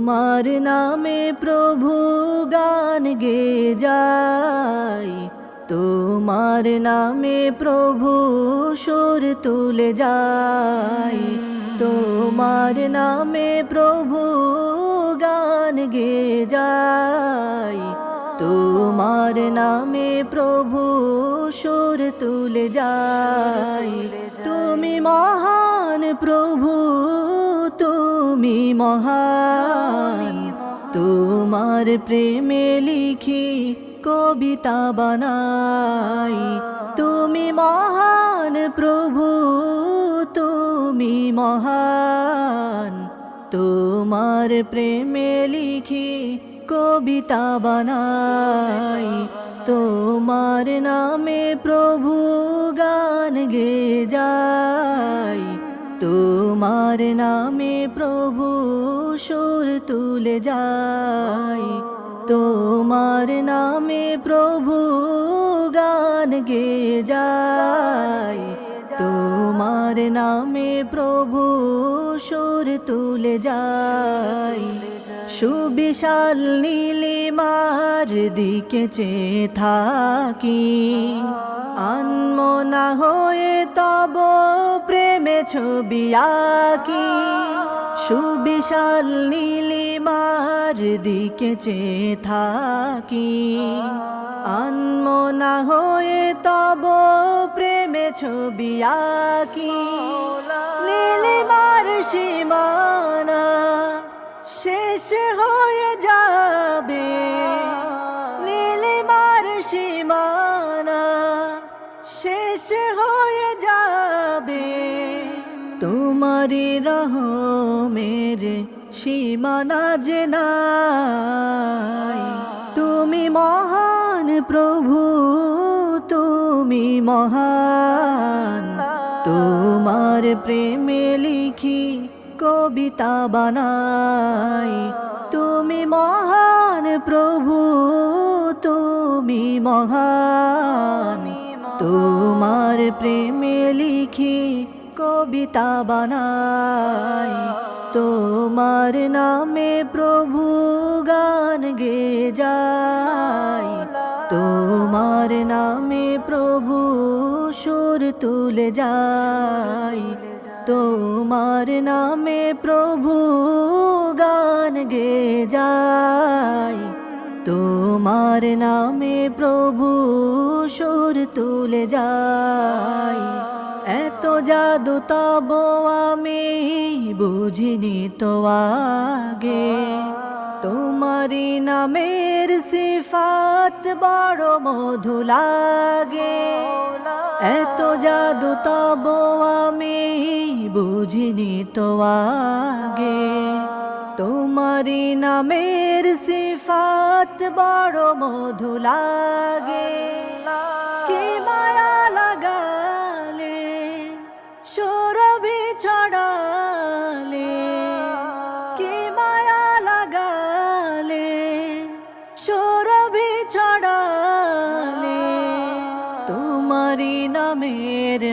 তোমার নামে প্রভু গান গে যাই। তোমার নামে প্রভু সুর তুলে যাই। তোমার নামে প্রভু গান গে যাই। তোমার নামে প্রভু সুর তুলে যাই। তুমি মহান প্রভু, তুমি মহান তোমার প্রেমে লিখি কবিতা বানাই। তুমি মহান প্রভু, তুমি মহান। তোমার প্রেমে লিখি কবিতা বানাই। তোমার নামে প্রভু গান গে যাই তোমার নামে প্রভু সুর তুলে যাই। তোমার নামে প্রভু গান গে যাই। তোমার নামে প্রভু সুর তুলে যাই। সুবিশাল নীলিমার দিকে চেয়ে থাকি। আনমনা হয়ে তব প্রেমে ছবি আঁকি। সুবিশাল নীলিমার দিকে চেয়ে থাকি। আনমনা হয়ে তব প্রেমে ছবি আঁকি। নীলিমার সীমানা শেষ হয়ে যাবে। নীলিমার সীমানা তোমারি রহমের সীমানা যে নাই তুমি মহান প্রভু, তুমি মহান। তোমার প্রেমে লিখি কবিতা বানাই। তুমি মহান প্রভু, তুমি মহান। তোমার প্রেমে লিখি কবিতা বানাই। তোমার নামে প্রভু গান গে যাই। তোমার নামে প্রভু সুর তুলে যাই। তোমার নামে প্রভু গান গে যাই। তোমার নামে প্রভু সুর তুলে যাই। জাদু তব আমি বুঝিনি তো আগে। তোমারি নামের সিফাত বড় মধু লাগে। এত জাদু তব আমি বুঝিনি তো আগে। তোমারি নামের সিফাত বড় মধু লাগে।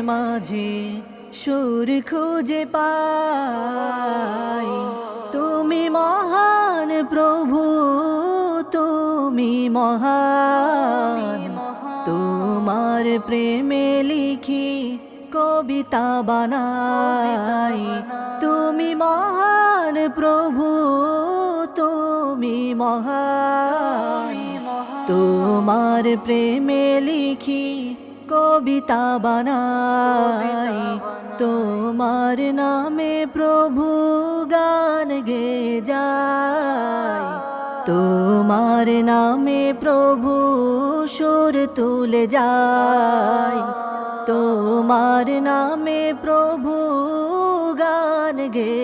মাঝে সুর খুঁজে পাই। তুমি মহান প্রভু, তুমি মহান। তোমার প্রেমে লিখি কবিতা বানাই। তুমি মহান প্রভু, তুমি মহান। তোমার প্রেমে লিখি কবিতা বানাই। তোমার নামে প্রভু গান গে যাই তোমার নামে প্রভু সুর তুলে যাই। তোমার নামে প্রভু গান গে